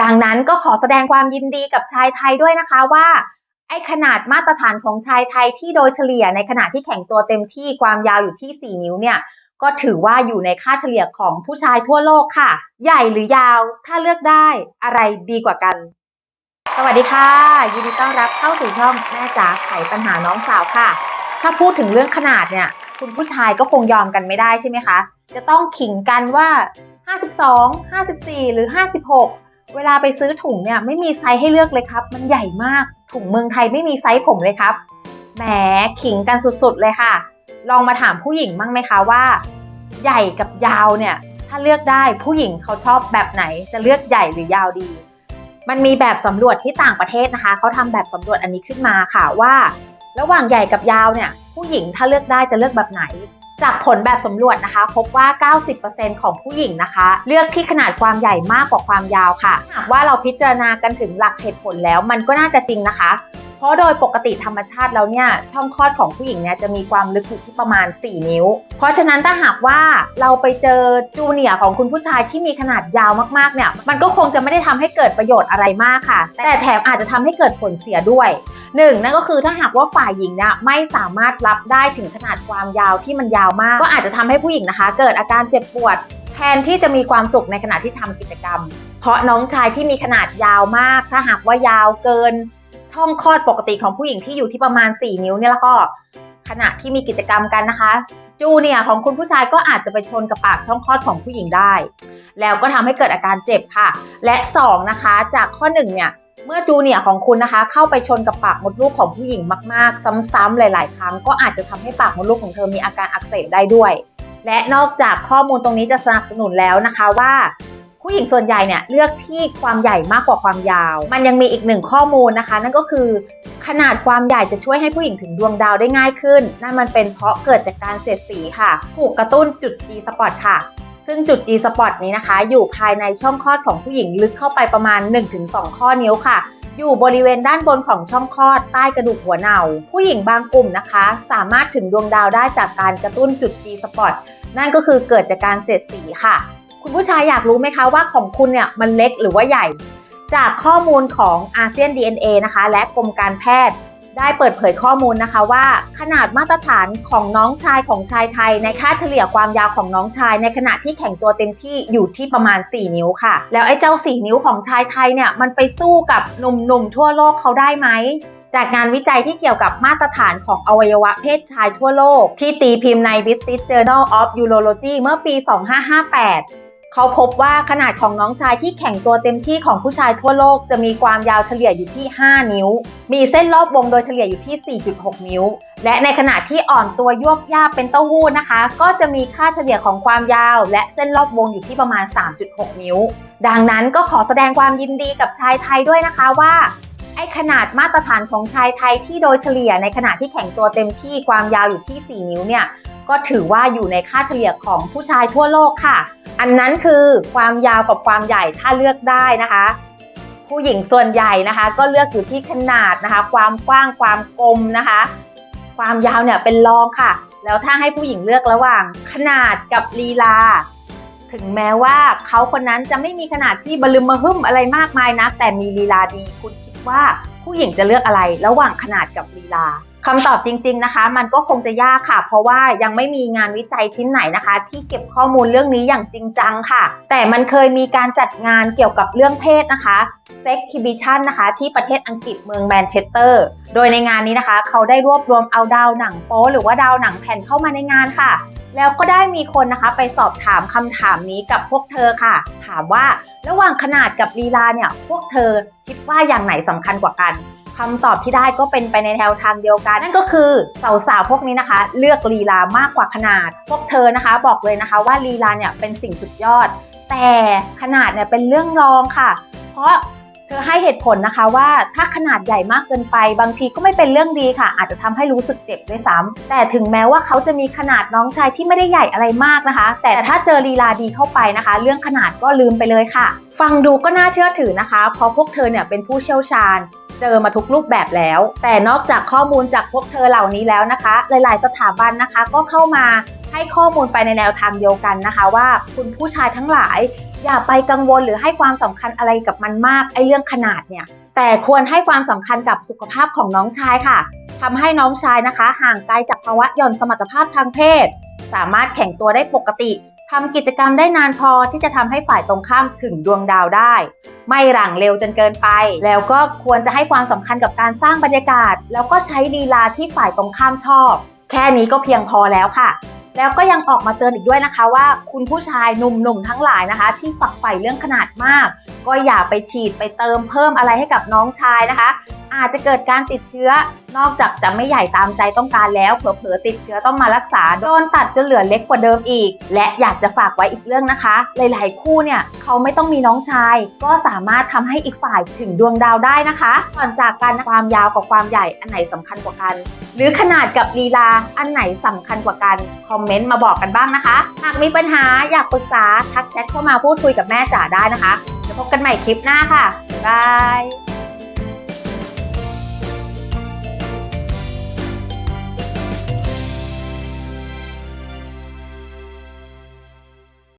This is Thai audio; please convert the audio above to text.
ดังนั้นก็ขอแสดงความยินดีกับชายไทยด้วยนะคะว่าไอ้ขนาดมาตรฐานของชายไทยที่โดยเฉลี่ยในขณะที่แข่งตัวเต็มที่ความยาวอยู่ที่ 4 นิ้วเนี่ยก็ถือว่าอยู่ในค่าเฉลี่ยของผู้ชายทั่วโลกค่ะ ใหญ่หรือยาวถ้าเลือกได้อะไรดีกว่ากัน สวัสดีค่ะ ยินดีต้อนรับเข้าสู่ช่องแม่จ๋าไขปัญหาน้องสาวค่ะ ถ้าพูดถึงเรื่องขนาดเนี่ย คุณผู้ชายก็คงยอมกันไม่ได้ใช่ไหมคะ จะต้องขิงกันว่า 52 54 หรือ 56 เวลาไปซื้อถุงเนี่ยไม่มีไซส์ให้เลือกเลยครับ มันใหญ่มากถุงเมืองไทยไม่มีไซส์ผมเลยครับแหมขิงกันสุดๆเลยค่ะ ลองมาถามผู้หญิงบ้างไหมคะว่า ใหญ่กับยาวเนี่ยถ้าเลือกได้ผู้หญิงเขาชอบแบบไหนจะเลือกใหญ่หรือยาวดี มันมีแบบสำรวจที่ต่างประเทศนะคะเขาทำแบบสำรวจอันนี้ขึ้นมาค่ะว่า ระหว่างใหญ่กับยาวเนี่ยผู้หญิงถ้าเลือกได้จะเลือกแบบไหน จากผลแบบสำรวจนะคะ พบว่า 90%ของผู้หญิงนะคะ เลือกที่ขนาดความใหญ่มากกว่าความยาวค่ะ หากว่าเราพิจารณากันถึงหลักเหตุผลแล้ว มันก็น่าจะจริงนะคะ เพราะโดยปกติธรรมชาติแล้วเนี่ยช่องคลอดของผู้หญิงเนี่ยจะมีความลึกอยู่ที่ประมาณ 4 นิ้ว เพราะฉะนั้นถ้าหากว่าเราไปเจอจูเนียของคุณผู้ชายที่มีขนาดยาวมากๆเนี่ยมันก็คงจะไม่ได้ทำให้เกิดประโยชน์อะไรมากค่ะ แต่แถมอาจจะทำให้เกิดผลเสียด้วย หนึ่งนั่นก็คือถ้าหากว่าฝ่ายหญิงเนี่ยไม่สามารถรับได้ถึงขนาดความยาวที่มันยาวมาก ก็อาจจะทำให้ผู้หญิงนะคะ เกิดอาการเจ็บปวดแทนที่จะมีความสุขในขณะที่ทำกิจกรรม เพราะน้องชายที่มีขนาดยาวมาก ถ้าหากว่ายาวเกิน ช่องคลอดปกติของผู้หญิงที่อยู่ที่ประมาณ 4 นิ้วเนี่ยแล้วก็ขณะที่มีกิจกรรมกันนะคะ จูเนียของคุณผู้ชายก็อาจจะไปชนกับปากช่องคลอดของผู้หญิงได้ แล้วก็ทำให้เกิดอาการเจ็บค่ะ และ 2 นะคะ จากข้อ1เนี่ย เมื่อจูเนียของคุณนะคะ เข้าไปชนกับปากมดลูกของผู้หญิงมากๆ ซ้ำๆหลาย ๆ ครั้ง ก็อาจจะทำให้ปากมดลูกของเธอมีอาการอักเสบได้ด้วย และนอกจากข้อมูลตรงนี้จะสนับสนุนแล้วนะคะว่าผู้หญิงส่วนใหญ่เนี่ยเลือกที่ความใหญ่มากกว่าความยาว มันยังมีอีกหนึ่งข้อมูลนะคะ นั่นก็คือ ขนาดความใหญ่จะช่วยให้ผู้หญิงถึงดวงดาวได้ง่ายขึ้น นั่นมันเป็นเพราะเกิดจากการเสียดสีค่ะ ถูกกระตุ้นจุด G spot ค่ะ ซึ่งจุด G spot นี้นะคะ อยู่ภายในช่องคลอดของผู้หญิงลึกเข้าไปประมาณ 1-2 ข้อนิ้วค่ะ อยู่บริเวณด้านบนของช่องคลอดใต้กระดูกหัวเน่า ผู้หญิงบางกลุ่มนะคะ สามารถถึงดวงดาวได้จากการกระตุ้นจุด G spot นั่นก็คือเกิดจากการเสียดสีค่ะ คุณผู้ชายอยากรู้ไหมคะว่าของคุณเนี่ยมันเล็กหรือว่าใหญ่ จากข้อมูลของอาเซียน DNA นะคะ และกรมการแพทย์ ได้เปิดเผยข้อมูลนะคะว่า ขนาดมาตรฐานของน้องชายของชายไทย ในค่าเฉลี่ยความยาวของน้องชาย ในขณะที่แข่งตัวเต็มที่อยู่ที่ประมาณ 4 นิ้วค่ะ แล้วไอ้เจ้า 4 นิ้วของชายไทยเนี่ยมันไปสู้กับหนุ่มๆทั่วโลกเขาได้ไหมจากงานวิจัยที่เกี่ยวกับมาตรฐานของอวัยวะเพศชายทั่วโลก ที่ตีพิมพ์ใน British Journal of Urology เมื่อปี 2558 เขาพบว่าขนาดของน้องชายที่แข่งตัวเต็มที่ของผู้ชายทั่วโลกจะมีความยาวเฉลี่ยอยู่ที่ 5 นิ้ว มีเส้นรอบวงโดยเฉลี่ยอยู่ที่ 4.6 นิ้ว และในขณะที่อ่อนตัวยวบย่าบเป็นเต้าหู้นะคะ ก็จะมีค่าเฉลี่ยของความยาว และเส้นรอบวงอยู่ที่ประมาณ 3.6 นิ้ว ดังนั้นก็ขอแสดงความยินดีกับชายไทยด้วยนะคะว่าไอ้ขนาดมาตรฐานของชายไทยที่โดยเฉลี่ยในขณะที่แข่งตัวเต็มที่ความยาวอยู่ที่ 4 นิ้วเนี่ยก็ถือว่าอยู่ในค่าเฉลี่ยของผู้ชายทั่วโลกค่ะ อันนั้นคือความยาวกับความใหญ่ถ้าเลือกได้นะคะ ผู้หญิงส่วนใหญ่นะคะ ก็เลือกอยู่ที่ขนาดนะคะ ความกว้างความกลมนะคะ ความยาวเนี่ยเป็นรองค่ะ แล้วถ้าให้ผู้หญิงเลือกระหว่างขนาดกับลีลา ถึงแม้ว่าเขาคนนั้นจะไม่มีขนาดที่บลืมมาหึ่มอะไรมากมายนะแต่มีลีลาดีคุณคิดว่าผู้หญิงจะเลือกอะไรระหว่างขนาดกับลีลา คำตอบจริง ๆนะคะ มันก็คงจะยากค่ะ เพราะว่ายังไม่มีงานวิจัยชิ้นไหนนะคะ ที่เก็บข้อมูลเรื่องนี้อย่างจริงจังค่ะ แต่มันเคยมีการจัดงานเกี่ยวกับเรื่องเพศนะคะ Sexhibition นะคะ ที่ประเทศอังกฤษเมืองแมนเชสเตอร์ โดยในงานนี้นะคะ เขาได้รวบรวมเอาดาวหนังโป๊หรือว่าดาวหนังแผ่นเข้ามาในงานค่ะ แล้วก็ได้มีคนนะคะ ไปสอบถามคำถามนี้กับพวกเธอค่ะ ถามว่าระหว่างขนาดกับลีลาเนี่ยพวกเธอคิดว่าอย่างไหนสำคัญกว่ากัน คำตอบที่ได้ก็เป็นไปในแนวทางเดียวกัน นั่นก็คือสาวๆพวกนี้นะคะ เลือกลีลามากกว่าขนาด พวกเธอนะคะ บอกเลยนะคะว่าลีลาเนี่ยเป็นสิ่งสุดยอด แต่ขนาดเนี่ยเป็นเรื่องรองค่ะ เพราะเธอให้เหตุผลนะคะว่าถ้าขนาดใหญ่มากเกินไปบางทีก็ไม่เป็นเรื่องดีค่ะ อาจจะทำให้รู้สึกเจ็บด้วยซ้ำแต่ถึงแม้ว่าเขาจะมีขนาดน้องชายที่ไม่ได้ใหญ่อะไรมากนะคะ แต่ถ้าเจอลีลาดีเข้าไปนะคะ เรื่องขนาดก็ลืมไปเลยค่ะ ฟังดูก็น่าเชื่อถือนะคะ เพราะพวกเธอเนี่ยเป็นผู้เชี่ยวชาญ เจอมาทุกรูปแบบแล้ว แต่นอกจากข้อมูลจากพวกเธอเหล่านี้แล้วนะคะ หลาย ๆ สถาบันนะคะก็เข้ามาให้ข้อมูลไปในแนวทางเดียวกันนะคะ ว่าคุณผู้ชายทั้งหลาย อย่าไปกังวลหรือให้ความสำคัญอะไรกับมันมากไอ้เรื่องขนาดเนี่ย แต่ควรให้ความสำคัญกับสุขภาพของน้องชายค่ะทำให้น้องชายนะคะ ห่างไกลจากภาวะหย่อนสมรรถภาพทางเพศ สามารถแข่งตัวได้ปกติ ทำกิจกรรมได้นานพอที่จะทำให้ฝ่ายตรงข้ามถึงดวงดาวได้ ไม่หลังเร็วจนเกินไป แล้วก็ควรจะให้ความสำคัญกับการสร้างบรรยากาศ แล้วก็ใช้ลีลาที่ฝ่ายตรงข้ามชอบ แค่นี้ก็เพียงพอแล้วค่ะ แล้วก็ยังออกมาเตือนอีกด้วยนะคะว่า คุณผู้ชายหนุ่มๆทั้งหลายนะคะ ที่ฝักใฝ่เรื่องขนาดมาก ก็อย่าไปฉีดไปเติมเพิ่มอะไรให้กับน้องชายนะคะ อาจจะเกิดการติดเชื้อนอกจากจะไม่ใหญ่ตามใจต้องการแล้วเผลอๆติดเชื้อต้องมารักษาโดนตัดจนเหลือเล็กกว่าเดิมอีก และอยากจะฝากไว้อีกเรื่องนะคะ หลายๆ คู่เนี่ยเขาไม่ต้องมีน้องชาย ก็สามารถทำให้อีกฝ่ายถึงดวงดาวได้นะคะก่อนจากกันความยาวกับความใหญ่อันไหนสำคัญกว่ากัน หรือขนาดกับลีลาอันไหนสำคัญกว่ากันคอมเมนต์มาบอกกันบ้างนะคะ หากมีปัญหาอยากปรึกษาทักแชทเข้ามาพูดคุยกับแม่จ๋าได้นะคะเดี๋ยวพบกันใหม่คลิปหน้าค่ะบ๊ายบาย